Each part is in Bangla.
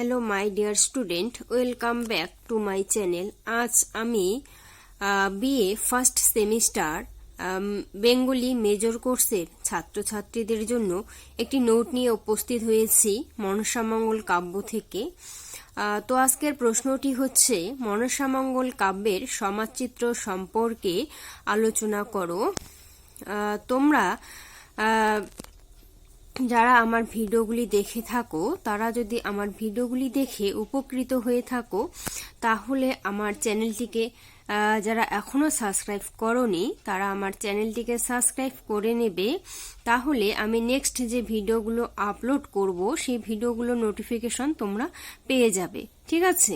Hello my dear student welcome back to my channel আজ আমি BA first semester Bengali major কোর্সের ছাত্রছাত্রীদের জন্য একটি নোট নিয়ে উপস্থিত হয়েছি মনসামঙ্গল কাব্য থেকে। তো আজকের প্রশ্নটি হচ্ছে মনসামঙ্গল কাব্যের সমাজচিত্র সম্পর্কে আলোচনা করো। তোমরা যারা আমার ভিডিওগুলি দেখে থাকো, তারা যদি আমার ভিডিওগুলি দেখে উপকৃত হয়ে থাকো, তাহলে আমার চ্যানেলটিকে যারা এখনও সাবস্ক্রাইব করনি, তারা আমার চ্যানেলটিকে সাবস্ক্রাইব করে নেবে। তাহলে আমি নেক্সট যে ভিডিওগুলো আপলোড করব, সেই ভিডিওগুলো নোটিফিকেশন তোমরা পেয়ে যাবে। ঠিক আছে?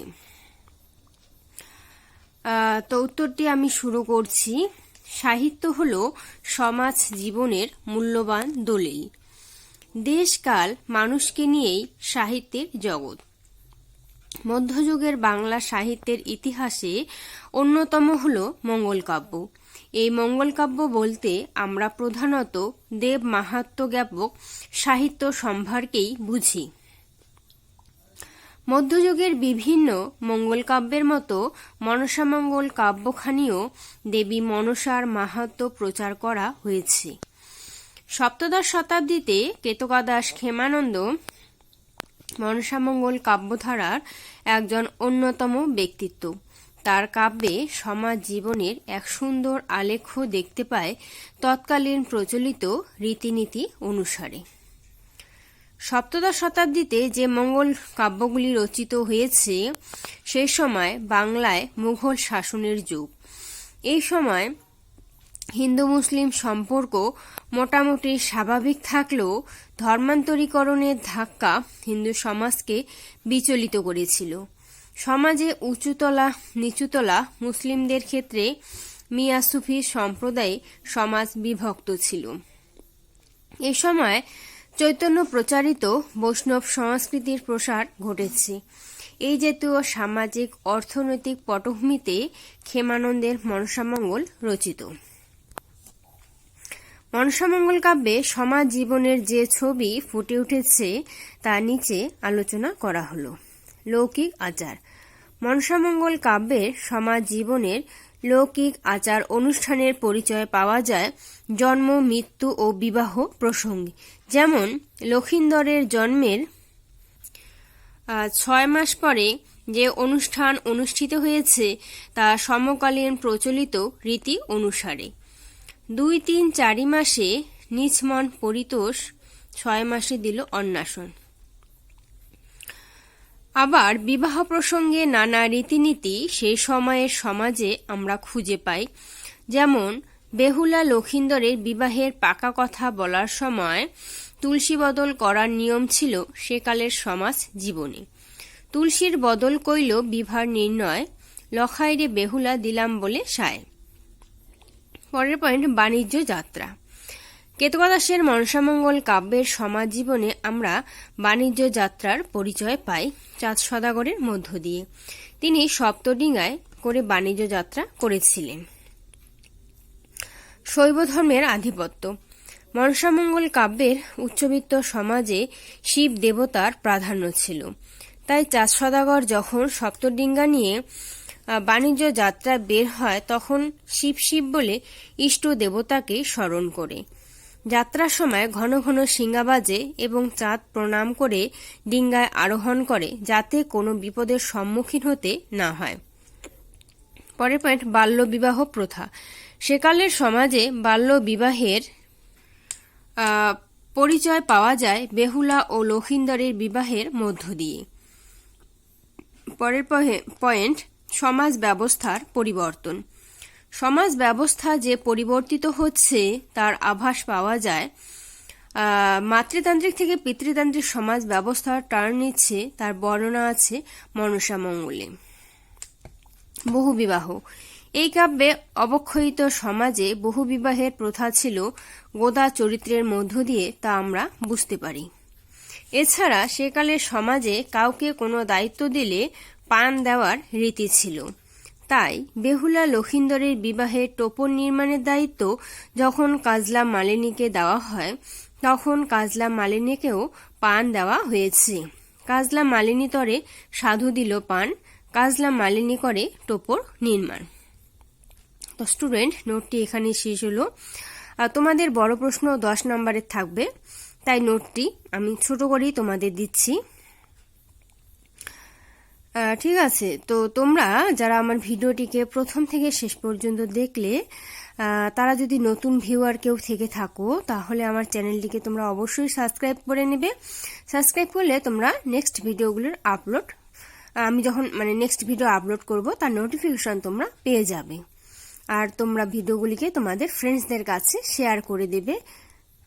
তো উত্তরটি আমি শুরু করছি। সাহিত্য হলো সমাজ জীবনের মূল্যবান দলিল। দেশকাল মানুষকে নিয়েই সাহিত্যের জগৎ। মধ্যযুগের বাংলা সাহিত্যের ইতিহাসে অন্যতম হল মঙ্গলকাব্য এই মঙ্গলকাব্য বলতে আমরা প্রধানত দেব মাহাত্ম জ্ঞাপক সাহিত্য সম্ভারকেই বুঝি। মধ্যযুগের বিভিন্ন মঙ্গলকাব্যের মতো মনসামঙ্গল কাব্যখানিও দেবী মনসার মাহাত্ম প্রচার করা হয়েছে। সপ্তদশ শতাব্দীতে কেতকাদাস ক্ষেমানন্দ মনসামঙ্গল কাব্যধারার একজন অন্যতম ব্যক্তিত্ব। তার কাব্যে সমাজ জীবনের এক সুন্দর আলেখ্য দেখতে পায় তৎকালীন প্রচলিত রীতিনীতি অনুসারে। সপ্তদশ শতাব্দীতে যে মঙ্গল কাব্যগুলি রচিত হয়েছে, সেই সময় বাংলায় মুঘল শাসনের যুগ। এই সময় হিন্দু মুসলিম সম্পর্ক মোটামুটি স্বাভাবিক থাকলেও ধর্মান্তরীকরণের ধাক্কা হিন্দু সমাজকে বিচলিত করেছিল। সমাজে উঁচুতলা, নিচুতলা মুসলিমদের ক্ষেত্রে মিয়া সুফি সম্প্রদায়ে সমাজ বিভক্ত ছিল। এ সময় চৈতন্য প্রচারিত বৈষ্ণব সংস্কৃতির প্রসার ঘটেছে। এই জাতীয় সামাজিক, অর্থনৈতিক পটভূমিতে ক্ষেমানন্দের মনসামঙ্গল রচিত। মনসামঙ্গল কাব্যে সমাজ জীবনের যে ছবি ফুটে উঠেছে, তা নিচে আলোচনা করা হলো। লৌকিক আচার। মনসামঙ্গল কাব্যের সমাজ জীবনের লৌকিক আচার অনুষ্ঠানের পরিচয় পাওয়া যায় জন্ম, মৃত্যু ও বিবাহ প্রসঙ্গে। যেমন, লক্ষিন্দরের জন্মের ছয় মাস পরে যে অনুষ্ঠান অনুষ্ঠিত হয়েছে, তা সমকালীন প্রচলিত রীতি অনুসারে। দুই, তিন, চারি মাসে নিচমন পরিতোষ, ছয় মাসে দিল অন্নাসন। আবার বিবাহ প্রসঙ্গে নানা রীতিনীতি সেই সময়ের সমাজে আমরা খুঁজে পাই। যেমন, বেহুলা লক্ষিন্দরের বিবাহের পাকা কথা বলার সময় তুলসী বদল করার নিয়ম ছিল সেকালের সমাজ জীবনে। তুলসীর বদল কইল বিভার নির্ণয়, লখাইরে বেহুলা দিলাম বলে সায়। পরের পয়েন্ট, বাণিজ্য যাত্রা। কেতকাদাসের মনসামঙ্গল কাব্যের সমাজ জীবনে আমরা বাণিজ্য যাত্রার পরিচয় পাই চাঁদ সদাগরের মধ্য দিয়ে। তিনি সপ্তডিঙ্গায় করে বাণিজ্য যাত্রা করেছিলেন। শৈব ধর্মের আধিপত্য। মনসামঙ্গল কাব্যের উচ্চবিত্ত সমাজে শিব দেবতার প্রাধান্য ছিল। তাই চাঁদ সদাগর যখন সপ্তডিঙ্গা নিয়ে বাণিজ্য যাত্রা বের হয় তখন শিব শিব বলে ইষ্ট দেবতাকে স্মরণ করে। যাত্রার সময় ঘন ঘন সিঙ্গা বাজে এবং চাঁদ প্রণাম করে ডিঙ্গায় আরোহণ করে যাতে কোনো বিপদের সম্মুখীন হতে না হয়। পরের পয়েন্ট বাল্য বিবাহ প্রথা। সেকালের সমাজে বাল্য বিবাহের পরিচয় পাওয়া যায় বেহুলা ও লক্ষিন্দরের বিবাহের মধ্য দিয়ে। পরের পয়েন্ট সমাজ ব্যবস্থার পরিবর্তন। সমাজ ব্যবস্থা যে পরিবর্তিত হচ্ছে, তার আভাস পাওয়া যায়। মাতৃতান্ত্রিক থেকে পিতৃতান্ত্রিক সমাজ ব্যবস্থা টার্ন নিচ্ছে, তার বর্ণনা আছে মনসা মঙ্গলে। বহুবিবাহ এই কাব্যে অবক্ষয়িত সমাজে বহুবিবাহের প্রথা ছিল গোদা চরিত্রের মধ্য দিয়ে, তা আমরা বুঝতে পারি। এছাড়া সেকালের সমাজে কাউকে কোনো দায়িত্ব দিলে পান দেওয়ার রীতি ছিল। তাই বেহুলা লখিন্দরের বিবাহে টোপর নির্মাণের দায়িত্ব যখন কাজলা মালিনীকে দেওয়া হয়, তখন কাজলা মালিনীকেও পান দেওয়া হয়েছে। কাজলা মালিনী তরে সাধু দিল পান, কাজলা মালিনী করে টোপর নির্মাণ। তো স্টুডেন্ট, নোটটি এখানে শেষ হলো। তোমাদের বড় প্রশ্ন দশ নম্বরের থাকবে, তাই নোটটি আমি ছোট করেই তোমাদের দিচ্ছি। ঠিক আছে। তো তোমরা যারা আমার ভিডিওটিকে প্রথম থেকে শেষ পর্যন্ত দেখলে তারা যদি নতুন ভিউয়ার কেউ থেকে থাকো, তাহলে আমার চ্যানেলটিকে তোমরা অবশ্যই সাবস্ক্রাইব করে নেবে। সাবস্ক্রাইব করলে তোমরা নেক্সট ভিডিওগুলোর আপলোড, আমি যখন মানে নেক্সট ভিডিও আপলোড করব, তার নোটিফিকেশন তোমরা পেয়ে যাবে। আর তোমরা ভিডিওগুলিকে তোমাদের ফ্রেন্ডসদের কাছে শেয়ার করে দেবে।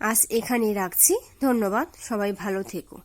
আজ এখানেই রাখছি। ধন্যবাদ। সবাই ভালো থেকো।